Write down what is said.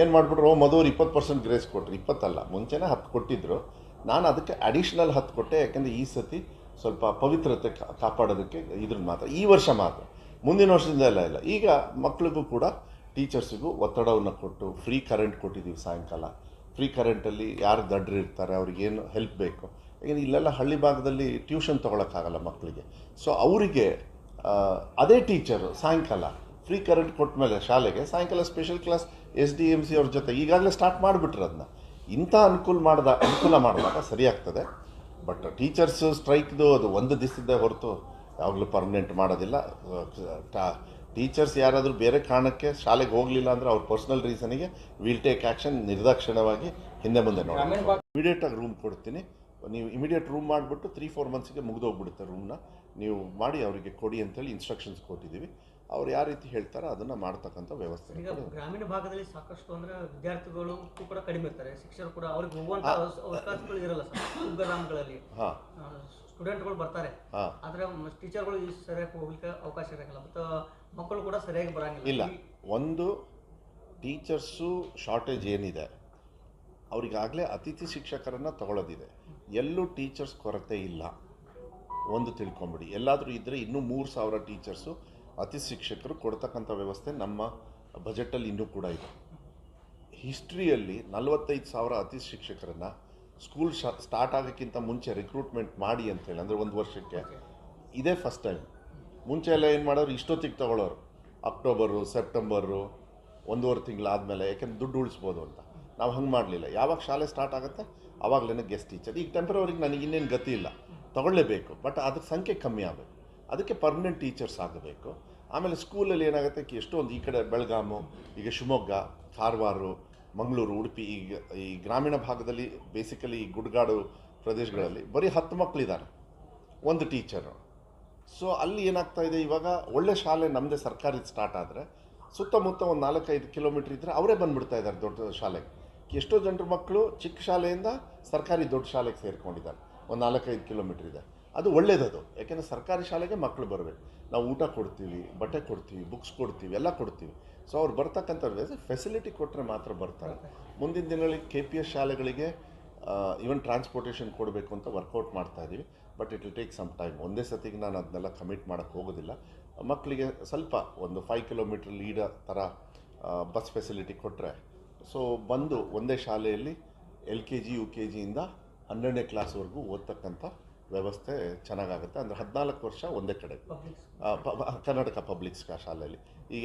ಏನು ಮಾಡಿಬಿಟ್ರು ಮಧುವ್ರು ಇಪ್ಪತ್ತು ಪರ್ಸೆಂಟ್ ಗ್ರೇಸ್ ಕೊಟ್ರು. ಇಪ್ಪತ್ತಲ್ಲ, ಮುಂಚೆನೇ ಹತ್ತು ಕೊಟ್ಟಿದ್ರು. ನಾನು ಅದಕ್ಕೆ ಅಡಿಷ್ನಲ್ ಹತ್ತು ಕೊಟ್ಟೆ, ಯಾಕೆಂದರೆ ಈ ಸತಿ ಸ್ವಲ್ಪ ಪವಿತ್ರತೆ ಕಾಪಾಡೋದಕ್ಕೆ ಇದ್ರ ಮಾತ್ರ. ಈ ವರ್ಷ ಮಾತ್ರ. ಮುಂದಿನ ವರ್ಷದಿಂದ ಎಲ್ಲ ಇಲ್ಲ. ಈಗ ಮಕ್ಳಿಗೂ ಕೂಡ ಟೀಚರ್ಸಿಗೂ ಒತ್ತಡವನ್ನು ಕೊಟ್ಟು ಫ್ರೀ ಕರೆಂಟ್ ಕೊಟ್ಟಿದ್ದೀವಿ ಸಾಯಂಕಾಲ. ಫ್ರೀ ಕರೆಂಟಲ್ಲಿ ಯಾರು ದಡ್ರು ಇರ್ತಾರೆ ಅವ್ರಿಗೇನು ಹೆಲ್ಪ್ ಬೇಕು? ಯಾಕೆಂದರೆ ಇಲ್ಲೆಲ್ಲ ಹಳ್ಳಿ ಭಾಗದಲ್ಲಿ ಟ್ಯೂಷನ್ ತೊಗೊಳಕ್ಕಾಗಲ್ಲ ಮಕ್ಕಳಿಗೆ ಸೊ ಅವರಿಗೆ ಅದೇ ಟೀಚರು ಸಾಯಂಕಾಲ. ಫ್ರೀ ಕರೆಂಟ್ ಕೊಟ್ಟ ಮೇಲೆ ಶಾಲೆಗೆ ಸಾಯಂಕಾಲ special class S D M C ಅವ್ರ ಜೊತೆ ಈಗಾಗಲೇ ಸ್ಟಾರ್ಟ್ ಮಾಡಿಬಿಟ್ರೆ ಅದನ್ನ ಇಂಥ ಅನುಕೂಲ ಮಾಡಿದ, ಅನುಕೂಲ ಮಾಡಿದಾಗ ಸರಿಯಾಗ್ತದೆ ಬಟ್ ಟೀಚರ್ಸ್ ಸ್ಟ್ರೈಕ್ದು ಅದು ಒಂದು ದಿವಸದ ಹೊರತು ಯಾವಾಗಲೂ ಪರ್ಮನೆಂಟ್ ಮಾಡೋದಿಲ್ಲ. ಟೀಚರ್ಸ್ ಯಾರಾದರೂ ಬೇರೆ ಕಾರಣಕ್ಕೆ ಶಾಲೆಗೆ ಹೋಗಲಿಲ್ಲ ಅಂದರೆ ಅವ್ರ ಪರ್ಸ್ನಲ್ ರೀಸನಿಗೆ ವಿಲ್ ಟೇಕ್ ಆ್ಯಕ್ಷನ್ ನಿರ್ದಾಕ್ಷಿಣ್ಯವಾಗಿ ಹಿಂದೆ ಮುಂದೆ ನೋಡಿ ಇಮಿಡಿಯೇಟಾಗಿ ರೂಮ್ ಕೊಡ್ತೀನಿ. ನೀವು ಇಮಿಡಿಯೇಟ್ ರೂಮ್ ಮಾಡಿಬಿಟ್ಟು ತ್ರೀ ಫೋರ್ ಮಂತ್ಸಿಗೆ ಮುಗಿದೋಗ್ಬಿಡುತ್ತೆ ರೂಮ್ನ ನೀವು ಮಾಡಿ ಅವರಿಗೆ ಕೊಡಿ ಅಂತೇಳಿ ಇನ್ಸ್ಟ್ರಕ್ಷನ್ಸ್ ಕೊಟ್ಟಿದ್ದೀವಿ. ಅವ್ರು ಯಾವ ರೀತಿ ಹೇಳ್ತಾರೋ ಅದನ್ನು ಮಾಡ್ತಕ್ಕಂಥ ವ್ಯವಸ್ಥೆ. ಈಗ ಗ್ರಾಮೀಣ ಭಾಗದಲ್ಲಿ ಸಾಕಷ್ಟು ಅಂದ್ರೆ ವಿದ್ಯಾರ್ಥಿಗಳು ಕೂಡ ಕಡಿಮೆ ಇರ್ತಾರೆ. ಶಿಕ್ಷಕರು ಕೂಡ ಅವ್ರಿಗೆ ಹೋಗುವಂತ ಅವಕಾಶಗಳು ಇರಲ್ಲ ಗ್ರಾಮಗಳಲ್ಲಿ. ಸ್ಟೂಡೆಂಟ್ಗಳು ಬರ್ತಾರೆ. ಆದ್ರೆ ಟೀಚರ್ಗಳು ಸರಿಯಾಗಿ ಹೋಗ್ಲಿಕ್ಕೆ ಅವಕಾಶ ಇರಂಗಿಲ್ಲ ಮತ್ತು ಮಕ್ಕಳು ಕೂಡ ಸರಿಯಾಗಿ ಬರಂಗಿಲ್ಲ. ಇಲ್ಲ. ಒಂದು ಟೀಚರ್ಸು ಶಾರ್ಟೇಜ್ ಏನಿದೆ ಅವರಿಗಾಗಲೇ ಅತಿಥಿ ಶಿಕ್ಷಕರನ್ನು ತಗೊಳ್ಳೋದಿದೆ ಎಲ್ಲೂ ಟೀಚರ್ಸ್ ಕೊರತೆ ಇಲ್ಲ. ಒಂದು ತಿಳ್ಕೊಂಬಿಡಿ. ಎಲ್ಲಾದರೂ ಇದ್ದರೆ ಇನ್ನೂ ಮೂರು ಸಾವಿರ ಟೀಚರ್ಸು ಅತಿಥಿ ಶಿಕ್ಷಕರು ಕೊಡ್ತಕ್ಕಂಥ ವ್ಯವಸ್ಥೆ ನಮ್ಮ ಬಜೆಟಲ್ಲಿ ಇನ್ನೂ ಕೂಡ ಇದೆ. ಹಿಸ್ಟ್ರಿಯಲ್ಲಿ ನಲವತ್ತೈದು ಸಾವಿರ ಅತಿ ಶಿಕ್ಷಕರನ್ನು ಸ್ಕೂಲ್ ಶಾ, ಸ್ಟಾರ್ಟ್ ಆಗೋಕ್ಕಿಂತ ಮುಂಚೆ ರಿಕ್ರೂಟ್ಮೆಂಟ್ ಮಾಡಿ ಅಂತೇಳಿ ಅಂದರೆ ಒಂದು ವರ್ಷಕ್ಕೆ. ಇದೇ ಫಸ್ಟ್ ಟೈಮ್. ಮುಂಚೆ ಎಲ್ಲ ಏನು ಮಾಡೋರು, ಇಷ್ಟೊತ್ತಿಗೆ ತಗೊಳ್ಳೋರು ಅಕ್ಟೋಬರು, ಸೆಪ್ಟೆಂಬರು, ಒಂದೂವರೆ ತಿಂಗಳಾದಮೇಲೆ, ಯಾಕೆಂದ್ರೆ ದುಡ್ಡು ಉಳಿಸ್ಬೋದು ಅಂತ. ನಾವು ಹಂಗೆ ಮಾಡಲಿಲ್ಲ. ಯಾವಾಗ ಶಾಲೆ ಸ್ಟಾರ್ಟ್ ಆಗುತ್ತೆ ಆವಾಗಲೇ ಗೆಸ್ಟ್ ಟೀಚರ್ ಈಗ ಟೆಂಪ್ರವರಿಗೆ ನನಗೆ ಇನ್ನೇನು ಗತಿ ಇಲ್ಲ. ತಗೊಳ್ಳೇಬೇಕು. ಬಟ್ ಅದ್ರ ಸಂಖ್ಯೆ ಕಮ್ಮಿ ಆಗಬೇಕು. ಅದಕ್ಕೆ ಪರ್ಮನೆಂಟ್ ಟೀಚರ್ಸ್ ಆಗಬೇಕು. ಆಮೇಲೆ ಸ್ಕೂಲಲ್ಲಿ ಏನಾಗುತ್ತೆ ಎಷ್ಟೊಂದು ಈ ಕಡೆ ಬೆಳಗಾಮು, ಈಗ ಶಿವಮೊಗ್ಗ ಕಾರವಾರು ಮಂಗಳೂರು, ಉಡುಪಿ ಈಗ ಈ ಗ್ರಾಮೀಣ ಭಾಗದಲ್ಲಿ ಬೇಸಿಕಲಿ ಈ ಗುಡ್ಗಾಡು ಪ್ರದೇಶಗಳಲ್ಲಿ ಬರೀ ಹತ್ತು ಮಕ್ಕಳಿದ್ದಾರೆ ಒಂದು ಟೀಚರು ಸೊ ಅಲ್ಲಿ ಏನಾಗ್ತಾ ಇದೆ ಇವಾಗ ಒಳ್ಳೆ ಶಾಲೆ ನಮ್ಮದೇ ಸರ್ಕಾರಿ ಸ್ಟಾರ್ಟ್ ಆದರೆ ಸುತ್ತಮುತ್ತ ಒಂದು ನಾಲ್ಕೈದು ಕಿಲೋಮೀಟ್ರ್ ಇದ್ದರೆ ಅವರೇ ಬಂದುಬಿಡ್ತಾ ಇದ್ದಾರೆ ದೊಡ್ಡ ಶಾಲೆಗೆ. ಎಷ್ಟೋ ಜನರು ಮಕ್ಕಳು ಚಿಕ್ಕ ಶಾಲೆಯಿಂದ ಸರ್ಕಾರಿ ದೊಡ್ಡ ಶಾಲೆಗೆ ಸೇರಿಕೊಂಡಿದ್ದಾರೆ. ಒಂದು ನಾಲ್ಕೈದು ಕಿಲೋಮೀಟ್ರ್ ಇದೆ. ಅದು ಒಳ್ಳೇದದು. ಯಾಕೆಂದರೆ ಸರ್ಕಾರಿ ಶಾಲೆಗೆ ಮಕ್ಕಳು ಬರಬೇಕು. ನಾವು ಊಟ ಕೊಡ್ತೀವಿ, ಬಟ್ಟೆ ಕೊಡ್ತೀವಿ ಬುಕ್ಸ್ ಕೊಡ್ತೀವಿ, ಎಲ್ಲ ಕೊಡ್ತೀವಿ. ಸೊ ಅವ್ರು ಬರ್ತಕ್ಕಂಥ ಫೆಸಿಲಿಟಿ ಕೊಟ್ಟರೆ ಮಾತ್ರ ಬರ್ತಾರೆ. ಮುಂದಿನ ದಿನಗಳಲ್ಲಿ ಕೆ ಪಿ ಎಸ್ ಶಾಲೆಗಳಿಗೆ ಈವನ್ ಟ್ರಾನ್ಸ್ಪೋರ್ಟೇಷನ್ ಕೊಡಬೇಕು ಅಂತ ವರ್ಕೌಟ್ ಮಾಡ್ತಾ ಇದ್ದೀವಿ but it will take some time ಒಂದೇ ಸತಿಗೆ ನಾನು ಅದನ್ನೆಲ್ಲ ಕಮಿಟ್ ಮಾಡೋಕ್ಕೆ ಹೋಗೋದಿಲ್ಲ. ಮಕ್ಕಳಿಗೆ ಸ್ವಲ್ಪ ಒಂದು ಫೈವ್ ಕಿಲೋಮೀಟ್ರ್ ಲೀಡ ಥರ ಬಸ್ ಫೆಸಿಲಿಟಿ ಕೊಟ್ಟರೆ ಸೊ ಬಂದು ಒಂದೇ ಶಾಲೆಯಲ್ಲಿ L K G U K ಜಿಯಿಂದ ಹನ್ನೆರಡನೇ ಕ್ಲಾಸ್ವರೆಗೂ ಓದ್ತಕ್ಕಂಥ ವ್ಯವಸ್ಥೆ ಚೆನ್ನಾಗಾಗುತ್ತೆ. ಅಂದರೆ ಹದಿನಾಲ್ಕು ವರ್ಷ ಒಂದೇ ಕಡೆ. ಕರ್ನಾಟಕ ಪಬ್ಲಿಕ್ ಶಾಲೆಯಲ್ಲಿ. ಈಗ